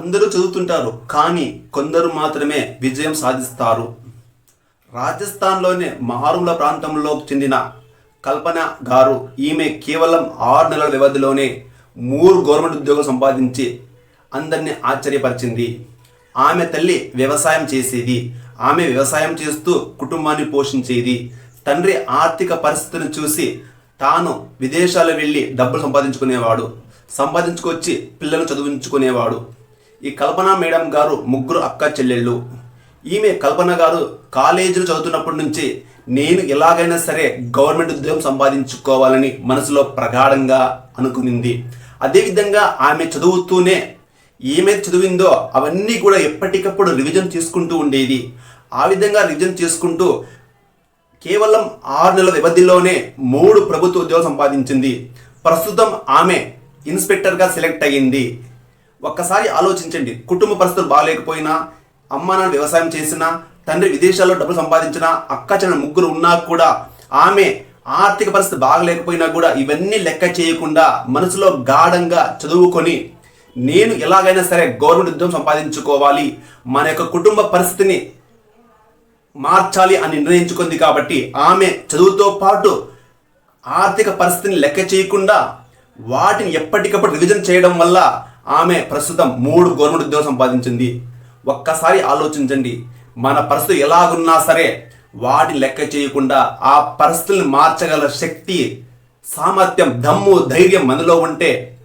అందరూ చదువుతుంటారు కానీ కొందరు మాత్రమే విజయం సాధిస్తారు. రాజస్థాన్లోని మహారుల ప్రాంతంలో చెందిన కల్పన గారు ఈమె కేవలం ఆరు నెలల వ్యవధిలోనే మూడు గవర్నమెంట్ ఉద్యోగం సంపాదించి అందరినీ ఆశ్చర్యపరిచింది. ఆమె తల్లి వ్యవసాయం చేసేది. ఆమె వ్యవసాయం చేస్తూ కుటుంబాన్ని పోషించేది. తండ్రి ఆర్థిక పరిస్థితిని చూసి తాను విదేశాలు వెళ్ళి డబ్బులు సంపాదించుకునేవాడు. సంపాదించుకొచ్చి పిల్లలు చదివించుకునేవాడు. ఈ కల్పన మేడం గారు ముగ్గురు అక్క చెల్లెళ్ళు. ఈమె కల్పన గారు కాలేజీలో చదువుతున్నప్పటి నుంచి నేను ఎలాగైనా సరే గవర్నమెంట్ ఉద్యోగం సంపాదించుకోవాలని మనసులో ప్రగాఢంగా అనుకునింది. అదేవిధంగా ఆమె చదువుతూనే ఏమైతే చదివిందో అవన్నీ కూడా ఎప్పటికప్పుడు రివిజన్ చేసుకుంటూ ఉండేది. ఆ విధంగా రివిజన్ చేసుకుంటూ కేవలం ఆరు నెలల వ్యవధిలోనే మూడు ప్రభుత్వ ఉద్యోగం సంపాదించింది. ప్రస్తుతం ఆమె ఇన్స్పెక్టర్గా సెలెక్ట్ అయ్యింది. ఒక్కసారి ఆలోచించండి. కుటుంబ పరిస్థితులు బాగాలేకపోయినా అమ్మ నాన్న వ్యవసాయం చేసినా తండ్రి విదేశాల్లో డబ్బులు సంపాదించినా అక్క చిన్న ముగ్గురు ఉన్నా కూడా ఆమె ఆర్థిక పరిస్థితి బాగలేకపోయినా కూడా ఇవన్నీ లెక్క చేయకుండా మనసులో గాఢంగా చదువుకొని నేను ఎలాగైనా సరే గవర్నమెంట్ ఉద్యోగం సంపాదించుకోవాలి మన యొక్క కుటుంబ పరిస్థితిని మార్చాలి అని నిర్ణయించుకుంది కాబట్టి ఆమె చదువుతో పాటు ఆర్థిక పరిస్థితిని లెక్క చేయకుండా వాటిని ఎప్పటికప్పుడు రివిజన్ చేయడం వల్ల ఆమె ప్రస్తుతం మూడు గవర్నమెంట్ ఉద్యోగం సంపాదించింది. ఒక్కసారి ఆలోచించండి. మన పరిస్థితి ఎలాగున్నా సరే వాటి లెక్క చేయకుండా ఆ పరిస్థితుల్ని మార్చగల శక్తి సామర్థ్యం దమ్ము ధైర్యం మనలో ఉంటే